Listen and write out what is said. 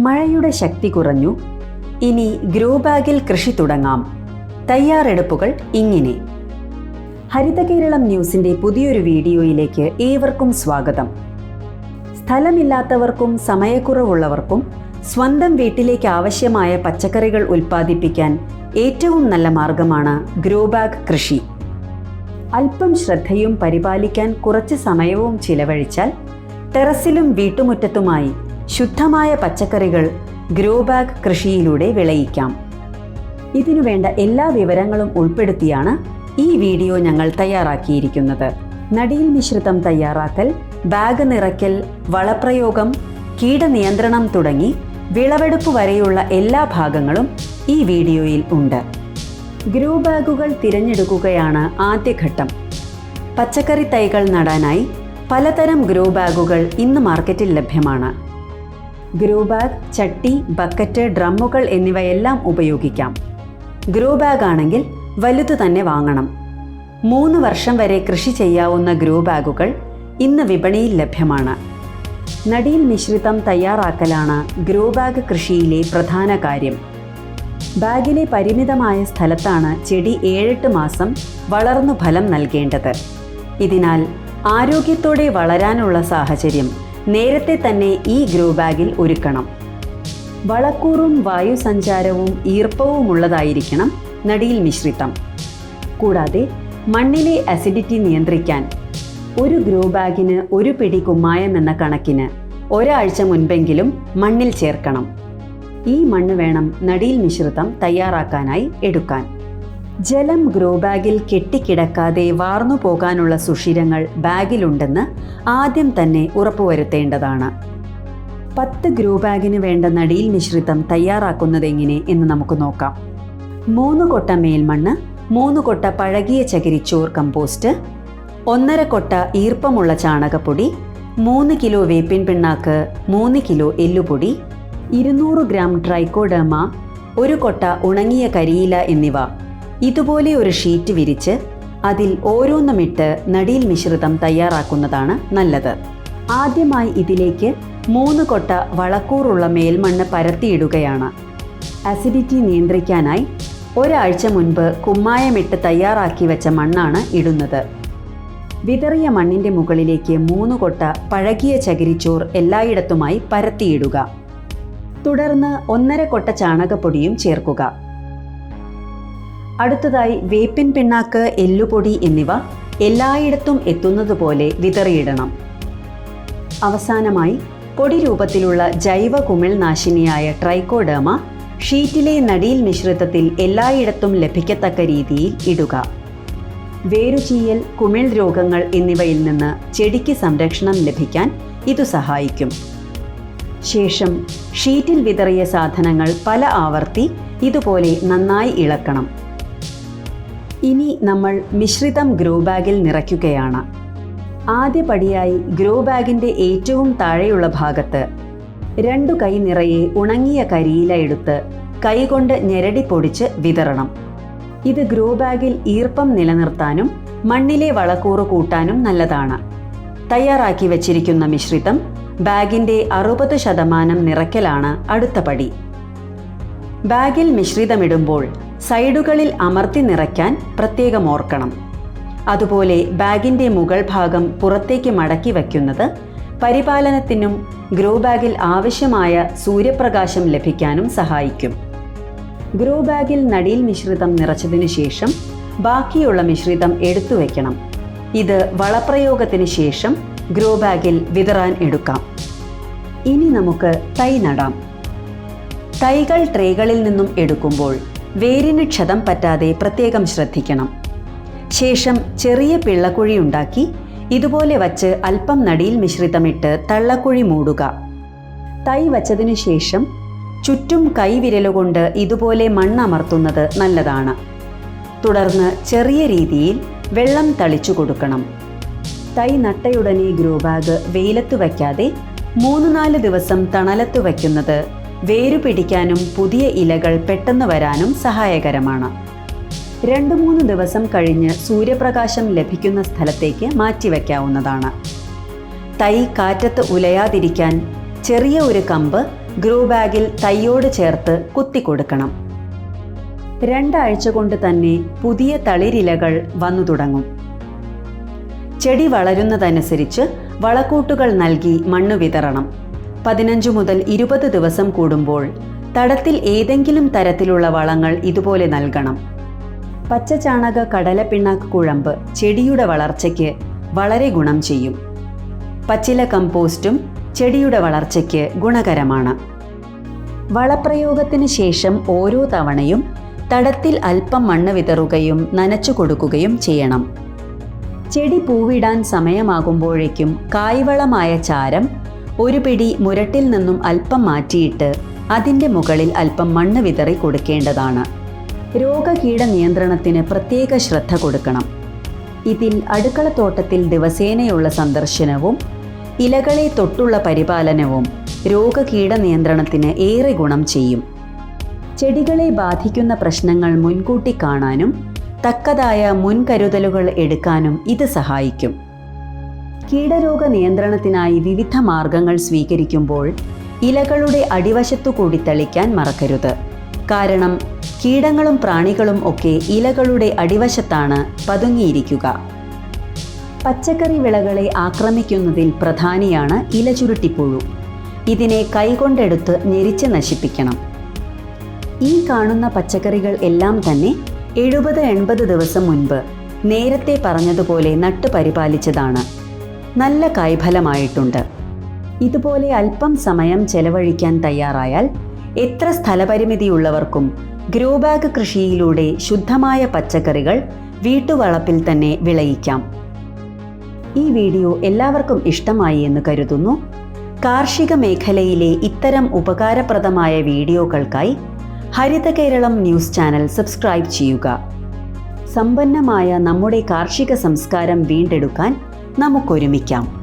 മഴയുടെ ശക്തി കുറഞ്ഞു. ഇനി ഗ്രോ ബാഗിൽ കൃഷി തുടങ്ങാം. തയ്യാറെടുപ്പുകൾ ഇങ്ങനെ. ഹരിതകേരളം ന്യൂസിന്റെ പുതിയൊരു വീഡിയോയിലേക്ക് ഏവർക്കും സ്വാഗതം. സ്ഥലമില്ലാത്തവർക്കും സമയക്കുറവുള്ളവർക്കും സ്വന്തം വീട്ടിലേക്ക് ആവശ്യമായ പച്ചക്കറികൾ ഉൽപ്പാദിപ്പിക്കാൻ ഏറ്റവും നല്ല മാർഗമാണ് ഗ്രോ ബാഗ് കൃഷി. അല്പം ശ്രദ്ധയും പരിപാലിക്കാൻ കുറച്ച് സമയവും ചിലവഴിച്ചാൽ ടെറസിലും വീട്ടുമുറ്റത്തുമായി ശുദ്ധമായ പച്ചക്കറികൾ ഗ്രോ ബാഗ് കൃഷിയിലൂടെ വിളയിക്കാം. ഇതിനു വേണ്ട എല്ലാ വിവരങ്ങളും ഉൾപ്പെടുത്തിയാണ് ഈ വീഡിയോ ഞങ്ങൾ തയ്യാറാക്കിയിരിക്കുന്നത്. നടിയിൽ മിശ്രിതം തയ്യാറാക്കൽ ബാഗ് നിറയ്ക്കൽ വളപ്രയോഗം കീടനിയന്ത്രണം തുടങ്ങി വിളവെടുപ്പ് വരെയുള്ള എല്ലാ ഭാഗങ്ങളും ഈ വീഡിയോയിൽ ഉണ്ട്. ഗ്രോ ബാഗുകൾ തിരഞ്ഞെടുക്കുകയാണ് ആദ്യഘട്ടം. പച്ചക്കറി തൈകൾ നടാനായി പലതരം ഗ്രോ ബാഗുകൾ ഇന്ന് മാർക്കറ്റിൽ ലഭ്യമാണ്. ഗ്രോ ബാഗ് ചട്ടി ബക്കറ്റ് ഡ്രമ്മുകൾ എന്നിവയെല്ലാം ഉപയോഗിക്കാം. ഗ്രോ ബാഗ് ആണെങ്കിൽ വലുതു തന്നെ വാങ്ങണം. മൂന്ന് വർഷം വരെ കൃഷി ചെയ്യാവുന്ന ഗ്രോ ബാഗുകൾ ഇന്ന് വിപണിയിൽ ലഭ്യമാണ്. നടീൽ മിശ്രിതം തയ്യാറാക്കലാണ് ഗ്രോ ബാഗ് കൃഷിയിലെ പ്രധാന കാര്യം. ബാഗിലെ പരിമിതമായ സ്ഥലത്താണ് ചെടി ഏഴെട്ട് മാസം വളർന്നു ഫലം നൽകേണ്ടത്. ഇതിനാൽ ആരോഗ്യത്തോടെ വളരാനുള്ള സാഹചര്യം നേരത്തെ തന്നെ ഈ ഗ്രോ ബാഗിൽ ഒരുക്കണം. വളക്കൂറും വായുസഞ്ചാരവും ഈർപ്പവുമുള്ളതായിരിക്കണം നടിയിൽ മിശ്രിതം. കൂടാതെ മണ്ണിലെ അസിഡിറ്റി നിയന്ത്രിക്കാൻ ഒരു ഗ്രോ ബാഗിന് ഒരു പിടി കുമ്മായം എന്ന കണക്കിന് ഒരാഴ്ച മുൻപെങ്കിലും മണ്ണിൽ ചേർക്കണം. ഈ മണ്ണ് വേണം നടിയിൽ മിശ്രിതം തയ്യാറാക്കാനായി എടുക്കാൻ. ജലം ഗ്രോ ബാഗിൽ കെട്ടിക്കിടക്കാതെ വാർന്നു പോകാനുള്ള സുഷിരങ്ങൾ ബാഗിലുണ്ടെന്ന് ആദ്യം തന്നെ ഉറപ്പുവരുത്തേണ്ടതാണ്. പത്ത് ഗ്രോ ബാഗിന് വേണ്ട നടിയിൽ മിശ്രിതം തയ്യാറാക്കുന്നതെങ്ങനെ എന്ന് നമുക്ക് നോക്കാം. മൂന്ന് കൊട്ട മേൽമണ്ണ് മൂന്ന് കൊട്ട പഴകിയ ചകിരിച്ചോർ കമ്പോസ്റ്റ് ഒന്നര കൊട്ട ഈർപ്പമുള്ള ചാണകപ്പൊടി മൂന്ന് കിലോ വേപ്പിൻ പിണ്ണാക്ക് മൂന്ന് കിലോ എല്ലുപൊടി ഇരുന്നൂറ് ഗ്രാം ട്രൈക്കോഡർമ ഒരു കൊട്ട ഉണങ്ങിയ കരിയില എന്നിവ. ഇതുപോലെ ഒരു ഷീറ്റ് വിരിച്ച് അതിൽ ഓരോന്നുമിട്ട് നടീൽ മിശ്രിതം തയ്യാറാക്കുന്നതാണ് നല്ലത്. ആദ്യമായി ഇതിലേക്ക് മൂന്ന് കൊട്ട വളക്കൂറുള്ള മേൽമണ്ണ് പരത്തിയിടുകയാണ്. അസിഡിറ്റി നിയന്ത്രിക്കാനായി ഒരാഴ്ച മുൻപ് കുമ്മായമിട്ട് തയ്യാറാക്കി വെച്ച മണ്ണാണ് ഇടുന്നത്. വിതറിയ മണ്ണിന്റെ മുകളിലേക്ക് മൂന്ന് കൊട്ട പഴകിയ ചകിരിച്ചോർ എല്ലായിടത്തുമായി പരത്തിയിടുക. തുടർന്ന് ഒന്നര കൊട്ട ചാണകപ്പൊടിയും ചേർക്കുക. അടുത്തതായി വേപ്പിൻ പിണ്ണാക്ക് എല്ലുപൊടി എന്നിവ എല്ലായിടത്തും എത്തുന്നതുപോലെ വിതറിയിടണം. അവസാനമായി പൊടി രൂപത്തിലുള്ള ജൈവ കുമിൾനാശിനിയായ ട്രൈക്കോഡേമ ഷീറ്റിലെ നടിയിൽ മിശ്രിതത്തിൽ എല്ലായിടത്തും ലഭിക്കത്തക്ക രീതിയിൽ ഇടുക. വേരുചീയൽ കുമിൾ രോഗങ്ങൾ എന്നിവയിൽ നിന്ന് ചെടിക്ക് സംരക്ഷണം ലഭിക്കാൻ ഇതു സഹായിക്കും. ശേഷം ഷീറ്റിൽ വിതറിയ സാധനങ്ങൾ പല ആവർത്തി ഇതുപോലെ നന്നായി ഇളക്കണം. ഇനി നമ്മൾ മിശ്രിതം ഗ്രോ ബാഗിൽ നിറയ്ക്കുകയാണ്. ആദ്യ പടിയായി ഗ്രോ ബാഗിന്റെ ഏറ്റവും താഴെയുള്ള ഭാഗത്ത് രണ്ടു കൈ നിറയെ ഉണങ്ങിയ കരിയില എടുത്ത് കൈകൊണ്ട് ഞെരടി പൊടിച്ച് വിതറണം. ഇത് ഗ്രോ ബാഗിൽ ഈർപ്പം നിലനിർത്താനും മണ്ണിലെ വളക്കൂറ് കൂട്ടാനും നല്ലതാണ്. തയ്യാറാക്കി വച്ചിരിക്കുന്ന മിശ്രിതം ബാഗിന്റെ അറുപത് ശതമാനം നിറയ്ക്കലാണ് അടുത്ത പടി. ബാഗിൽ മിശ്രിതമിടുമ്പോൾ സൈഡുകളിൽ അമർത്തി നിറയ്ക്കാൻ പ്രത്യേകം ഓർക്കണം. അതുപോലെ ബാഗിന്റെ മുകൾ ഭാഗം പുറത്തേക്ക് മടക്കി വയ്ക്കുന്നത് പരിപാലനത്തിനും ഗ്രോ ബാഗിൽ ആവശ്യമായ സൂര്യപ്രകാശം ലഭിക്കാനും സഹായിക്കും. ഗ്രോ ബാഗിൽ നടീൽ മിശ്രിതം നിറച്ചതിനു ശേഷം ബാക്കിയുള്ള മിശ്രിതം എടുത്തു വയ്ക്കണം. ഇത് വളപ്രയോഗത്തിന് ശേഷം ഗ്രോ ബാഗിൽ വിതറാൻ എടുക്കാം. ഇനി നമുക്ക് തൈ നടാം. തൈകൾ ട്രേകളിൽ നിന്നും എടുക്കുമ്പോൾ വേരിന് ക്ഷതം പറ്റാതെ പ്രത്യേകം ശ്രദ്ധിക്കണം. ശേഷം ചെറിയ പിള്ളക്കുഴി ഉണ്ടാക്കി ഇതുപോലെ വച്ച് അല്പം നടിയിൽ മിശ്രിതമിട്ട് തള്ളക്കുഴി മൂടുക. തൈ വച്ചതിനു ശേഷം ചുറ്റും കൈവിരലുകൊണ്ട് ഇതുപോലെ മണ്ണമർത്തുന്നത് നല്ലതാണ്. തുടർന്ന് ചെറിയ രീതിയിൽ വെള്ളം തളിച്ചു കൊടുക്കണം. തൈ നട്ടയുടനെ ഗ്രോ ബാഗ് വെയിലത്ത് വയ്ക്കാതെ മൂന്ന് നാല് ദിവസം തണലത്ത് വയ്ക്കുന്നത് വേരു പിടിക്കാനും പുതിയ ഇലകൾ പെട്ടെന്ന് വരാനും സഹായകരമാണ്. രണ്ട് മൂന്ന് ദിവസം കഴിഞ്ഞ് സൂര്യപ്രകാശം ലഭിക്കുന്ന സ്ഥലത്തേക്ക് മാറ്റിവെക്കാവുന്നതാണ്. തൈ കാറ്റത്ത് ഉലയാതിരിക്കാൻ ചെറിയ ഒരു കമ്പ് ഗ്രോ ബാഗിൽ തൈയോട് ചേർത്ത് കുത്തിക്കൊടുക്കണം. രണ്ടാഴ്ച കൊണ്ട് തന്നെ പുതിയ തളിരിലകൾ വന്നു തുടങ്ങും. ചെടി വളരുന്നതനുസരിച്ച് വളക്കൂട്ടുകൾ നൽകി മണ്ണ് വിതറണം. പതിനഞ്ച് മുതൽ ഇരുപത് ദിവസം കൂടുമ്പോൾ തടത്തിൽ ഏതെങ്കിലും തരത്തിലുള്ള വളങ്ങൾ ഇതുപോലെ നൽകണം. പച്ചചാണക കടലപ്പിണ്ണാക്ക് കുഴമ്പ് ചെടിയുടെ വളർച്ചയ്ക്ക് വളരെ ഗുണം ചെയ്യും. പച്ചില കമ്പോസ്റ്റും ചെടിയുടെ വളർച്ചയ്ക്ക് ഗുണകരമാണ്. വളപ്രയോഗത്തിന് ശേഷം ഓരോ തവണയും തടത്തിൽ അല്പം മണ്ണ് വിതറുകയും നനച്ചു കൊടുക്കുകയും ചെയ്യണം. ചെടി പൂവിടാൻ സമയമാകുമ്പോഴേക്കും കായ്വളമായ ചാരം ഒരു പിടി മുരട്ടിൽ നിന്നും അല്പം മാറ്റിയിട്ട് അതിന്റെ മുകളിൽ അല്പം മണ്ണ് വിതറി കൊടുക്കേണ്ടതാണ്. രോഗകീട നിയന്ത്രണത്തിന് പ്രത്യേക ശ്രദ്ധ കൊടുക്കണം. ഇതിൽ അടുക്കളത്തോട്ടത്തിൽ ദിവസേനയുള്ള സന്ദർശനവും ഇലകളെ തൊട്ടുള്ള പരിപാലനവും രോഗകീട നിയന്ത്രണത്തിന് ഏറെ ഗുണം ചെയ്യും. ചെടികളെ ബാധിക്കുന്ന പ്രശ്നങ്ങൾ മുൻകൂട്ടി കാണാനും തക്കതായ മുൻകരുതലുകൾ എടുക്കാനും ഇത് സഹായിക്കും. കീടരോഗ നിയന്ത്രണത്തിനായി വിവിധ മാർഗങ്ങൾ സ്വീകരിക്കുമ്പോൾ ഇലകളുടെ അടിവശത്തു കൂടി തളിക്കാൻ മറക്കരുത്. കാരണം കീടങ്ങളും പ്രാണികളും ഒക്കെ ഇലകളുടെ അടിവശത്താണ് പതുങ്ങിയിരിക്കുക. പച്ചക്കറി വിളകളെ ആക്രമിക്കുന്നതിൽ പ്രധാനിയാണ് ഇലചുരുട്ടിപ്പുഴു. ഇതിനെ കൈകൊണ്ടെടുത്ത് ഞെരിച്ച് നശിപ്പിക്കണം. ഈ കാണുന്ന പച്ചക്കറികൾ എല്ലാം തന്നെ എഴുപത് എൺപത് ദിവസം മുൻപ് നേരത്തെ പറഞ്ഞതുപോലെ നട്ടു പരിപാലിച്ചതാണ്. നല്ല കായ്ഫലമായിട്ടുണ്ട് ഇതുപോലെ അല്പം സമയം ചെലവഴിക്കാൻ തയ്യാറായാൽ എത്ര സ്ഥലപരിമിതിയുള്ളവർക്കും ഗ്രോ ബാഗ് കൃഷിയിലൂടെ ശുദ്ധമായ പച്ചക്കറികൾ വീട്ടുവളപ്പിൽ തന്നെ വിളയിക്കാം. ഈ വീഡിയോ എല്ലാവർക്കും ഇഷ്ടമായി എന്ന് കരുതുന്നു. കാർഷിക മേഖലയിലെ ഇത്തരം ഉപകാരപ്രദമായ വീഡിയോകൾക്കായി Haritha Keralam news channel subscribe ചെയ്യുക. സമ്പന്നമായ നമ്മുടെ കാർഷിക സംസ്കാരം വീണ്ടെടുക്കാൻ നമുക്കൊരുമിക്കാം.